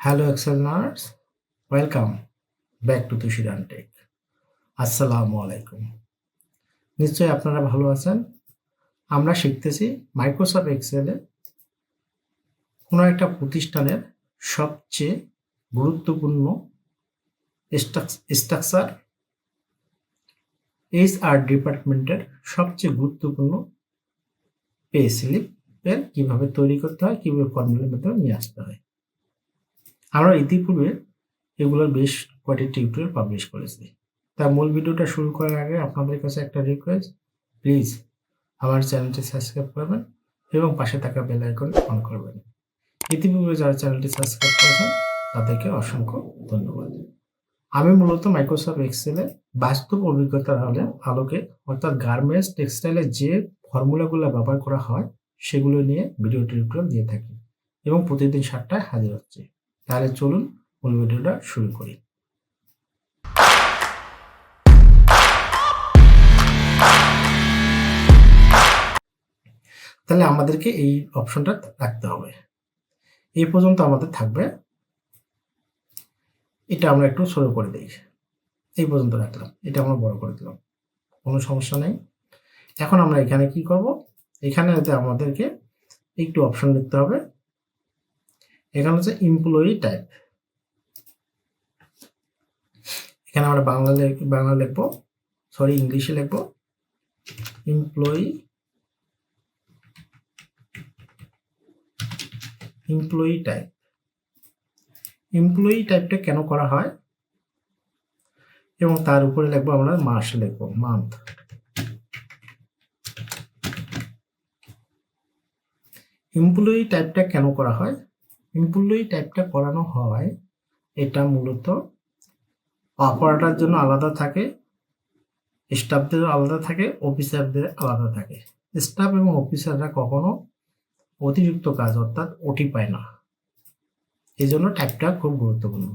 Hello Excel nurse welcome back to Tushiran tech আসসালামু আলাইকুম নিশ্চয়ই আপনারা ভালো আছেন। আমরা শিখতেছি মাইক্রোসফট এক্সেলে কোনো একটা প্রতিষ্ঠানের সবচেয়ে গুরুত্বপূর্ণ স্ট্রাকচার এইচ আর ডিপার্টমেন্টের সবচেয়ে গুরুত্বপূর্ণ পে স্লিপের কীভাবে তৈরি করতে হয়, কীভাবে ফর্মুলার মাধ্যমে নিয়ে আসতে হয়। আমরা ইতিপূর্বে এগুলোর বেশ কয়েকটি টিউটোরিয়াল পাবলিশ করেছি। তা মূল ভিডিওটা শুরু করার আগে আপনাদের কাছে একটা রিকোয়েস্ট প্লিজ আমার চ্যানেলটি সাবস্ক্রাইব করবেন এবং পাশে থাকা বেল আইকন অন করবেন। ইতিপূর্বে যারা চ্যানেলটি সাবস্ক্রাইব করেছেন, তাদেরকে অসংখ্য ধন্যবাদ। আমি মূলত মাইক্রোসফট এক্সেলে বাস্তব অভিজ্ঞতার হলে আলোকে, অর্থাৎ গার্মেন্টস টেক্সটাইলের যে ফর্মুলাগুলো ব্যবহার করা হয়, সেগুলো নিয়ে ভিডিও টিউটোরিয়াল দিয়ে থাকি এবং প্রতিদিন সাতটায় হাজির হচ্ছে। তাহলে চলুন মূল ভিডিওটা শুরু করি। তাহলে আমাদেরকে এই অপশনটা রাখতে হবে। এই পর্যন্ত আমাদের থাকবে। এটা আমরা একটু সরু করে দিই। এই পর্যন্ত রাখলাম। এটা আমরা বড় করে দিলাম। কোনো সমস্যা নেই। এখন আমরা এখানে কি করব? এখানে আমাদেরকে একটু অপশন লিখতে হবে। এখানে হচ্ছে এমপ্লয়ি টাইপ এখানে আমরা বাংলা বাংলা লিখব সরি ইংলিশে লিখব। এমপ্লয়ি এমপ্লয়ি টাইপ এমপ্লয়ি টাইপটা কেন করা হয়? এবং তার উপরে লিখব আমরা মাস লিখব মান্থ এমপ্লয়ি টাইপটা কেন করা হয়? এমপ্লয়ি টাইপটা করানো হয়, এটা মূলত অপারেটার জন্য আলাদা থাকে স্টাফদের আলাদা থাকে অফিসারদের আলাদা থাকে। স্টাফ এবং অফিসাররা কখনো অতিরিক্ত কাজ, অর্থাৎ ওটি পায় না। এই জন্য টাইপটা খুব গুরুত্বপূর্ণ।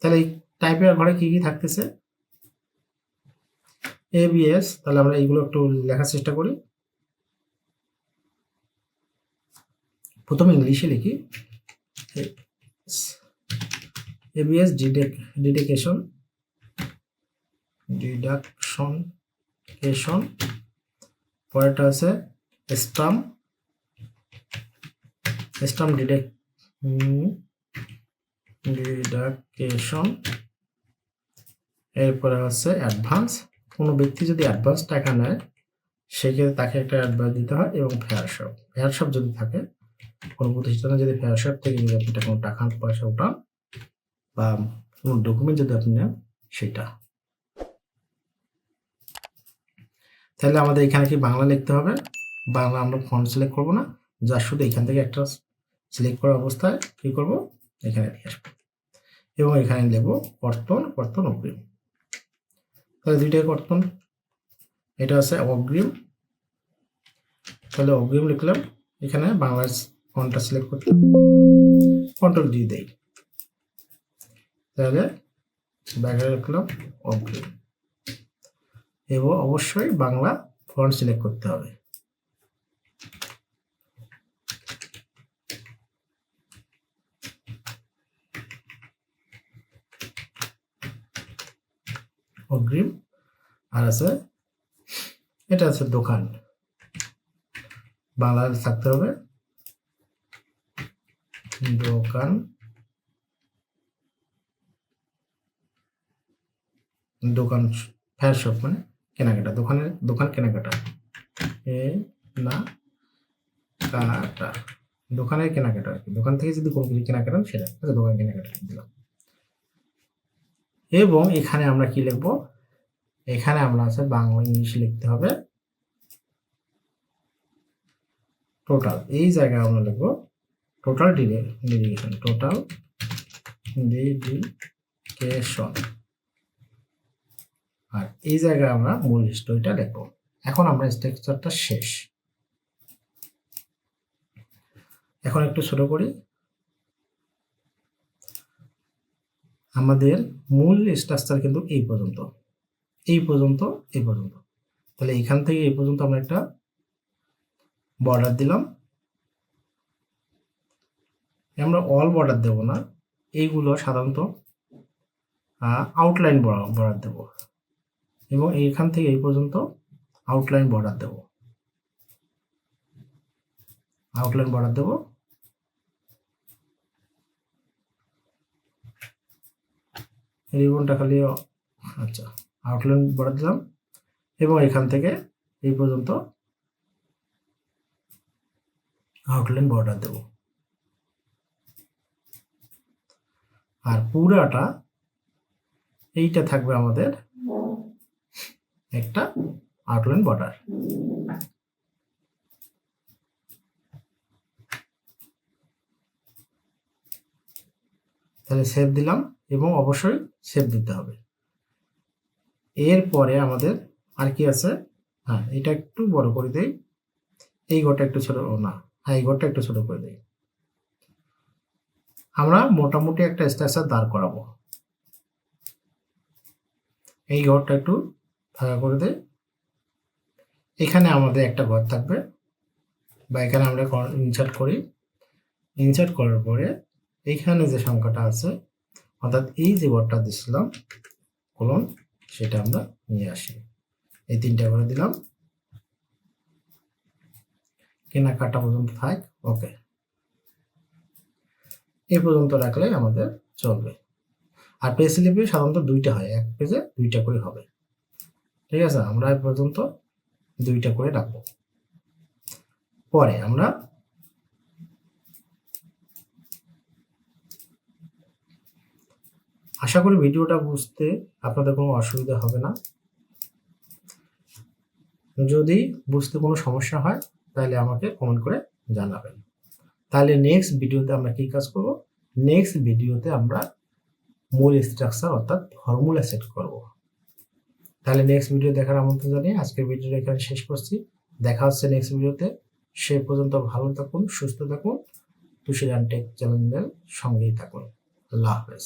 তাহলে এই টাইপের ঘরে কি কি থাকতেছে? এবিএস তাহলে আমরা এইগুলো একটু লেখার চেষ্টা করি। প্রথমে ইংলিশে লিখি। এবিএস ডিডেকেশন ডিডাকশন কেশন পরেরটা আছে স্টাম স্টাম ডিডেক ডিডাকেশন এরপরে হচ্ছে অ্যাডভান্স কোনো ব্যক্তি যদি অ্যাডভান্স টাকা নেয়, সেক্ষেত্রে তাকে একটা অ্যাডভান্স দিতে হয় এবং ফেয়ার শপ ফেয়ার শপ যদি থাকে কোনো প্রতিষ্ঠানে যদি ফেয়ার থেকে যদি আপনি কোনো টাকা, পয়সা উঠান বা কোনো ডকুমেন্ট যদি আপনি নেন, সেটা। তাহলে আমাদের এখানে কি বাংলা লিখতে হবে? বাংলা আমরা ফন্ট সিলেক্ট করব না। যা শুধু এখান থেকে একটা সিলেক্ট করা অবস্থায় কি করব? এখানে নিয়ে আসব। এবং এখানে লিখব কর্তন কর্তন অগ্রিম। তাহলে দুইটাই কর্তন। এটা আছে অগ্রিম। তাহলে অগ্রিম লিখলাম। এখানে বাংলার ফন্টটা সিলেক্ট করতে কন্ট্রোল ডি দেই। তাহলে ব্যাগে লিখলাম অগ্রিম এবং অবশ্যই বাংলা ফন্ট সিলেক্ট করতে হবে। অগ্রিম আর আছে, এটা আছে দোকান। বাংলায় থাকতে হবে। দোকান। দোকান ফেয়ার শপ মানে কেনাকাটা, দোকানের, দোকান কেনাকাটা। এ না কাটা দোকানের কেনাকাটা আর কি। দোকান থেকে যদি কোনো কিছু কেনাকাটা সেটা। তাহলে দোকান কেনাকাটা দিলাম। এবং এখানে আমরা কি লিখব? এখানে আমরা আছে বাংলা ইংলিশ লিখতে হবে। টোটাল এই জায়গায় আমরা লিখব টোটাল ডিডিকেশন টোটাল ডিডিকেশন আর এই জায়গায় আমরা মূল হিস্টোরিটা লিখব এখন আমরা স্ট্রাকচারটা শেষ। এখন একটু ছোট করি। আমাদের মূল স্ট্রাকচার কিন্তু এই পর্যন্ত। এই পর্যন্ত এই পর্যন্ত। তাহলে এখান থেকে এই পর্যন্ত আমরা একটা বর্ডার দিলাম। আমরা অল বর্ডার দেব না। এইগুলো সাধারণত আউটলাইন বর্ডার দেব। এবং এইখান থেকে এই পর্যন্ত আউটলাইন বর্ডার দেব। আউটলাইন বর্ডার দেব। রিবনটা খালি আচ্ছা আউটলাইন বর্ডার দিলাম। এবং এখান থেকে এই পর্যন্ত আউটলাইন বর্ডার দেব। আর পুরাটা এইটা থাকবে আমাদের একটা আউটলাইন বর্ডার। তাহলে সেভ দিলাম এবং অবশ্যই সেভ দিতে হবে। এরপরে আমাদের আর কি আছে? হ্যাঁ এটা একটু বড় করে দেই। এই ঘরটা একটু ছোট, না হ্যাঁ এই ঘরটা একটু ছোট করে দেই। আমরা মোটামুটি একটা স্ট্রাকচার দাঁড় করাবো। এই ঘরটা একটু ফাঁকা করে দেই এখানে আমাদের একটা ঘর থাকবে বা এখানে আমরা ইনসার্ট করি। ইনসার্ট করার পরে এইখানে যে সংখ্যাটা আছে, অর্থাৎ এই যে ঘরটা দিছিলাম কলন সেটা আমরা নিয়ে আসি। এই তিনটা করে দিলাম। কেনাকাটা পর্যন্ত থাক ওকে এ পর্যন্ত রাখলে আমাদের চলবে। আর পে স্লিপে সাধারণত দুইটা হয়, এক পেজে দুইটা করে হবে। ঠিক আছে? আমরা এ পর্যন্ত দুইটা করে রাখব। পরে আমরা আশা করি ভিডিওটা বুঝতে আপনাদের কোনো অসুবিধা হবে না। যদি বুঝতে কোনো সমস্যা হয়, তাহলে আমাকে কমেন্ট করে জানাবেন। তাহলে নেক্সট ভিডিওতে আমরা কি কাজ করব? নেক্সট ভিডিওতে আমরা মূল স্ট্রাকচার অর্থাৎ ফর্মুলা সেট করব। তাহলে নেক্সট ভিডিও দেখার আমন্ত্রণ জানিয়ে আজকের ভিডিওটা এখানে শেষ করছি। দেখা হচ্ছে নেক্সট ভিডিওতে সে পর্যন্ত ভালো থাকুন, সুস্থ থাকুন। তুষির টেক চ্যানেলের সঙ্গেই থাকুন। আল্লাহ হাফেজ।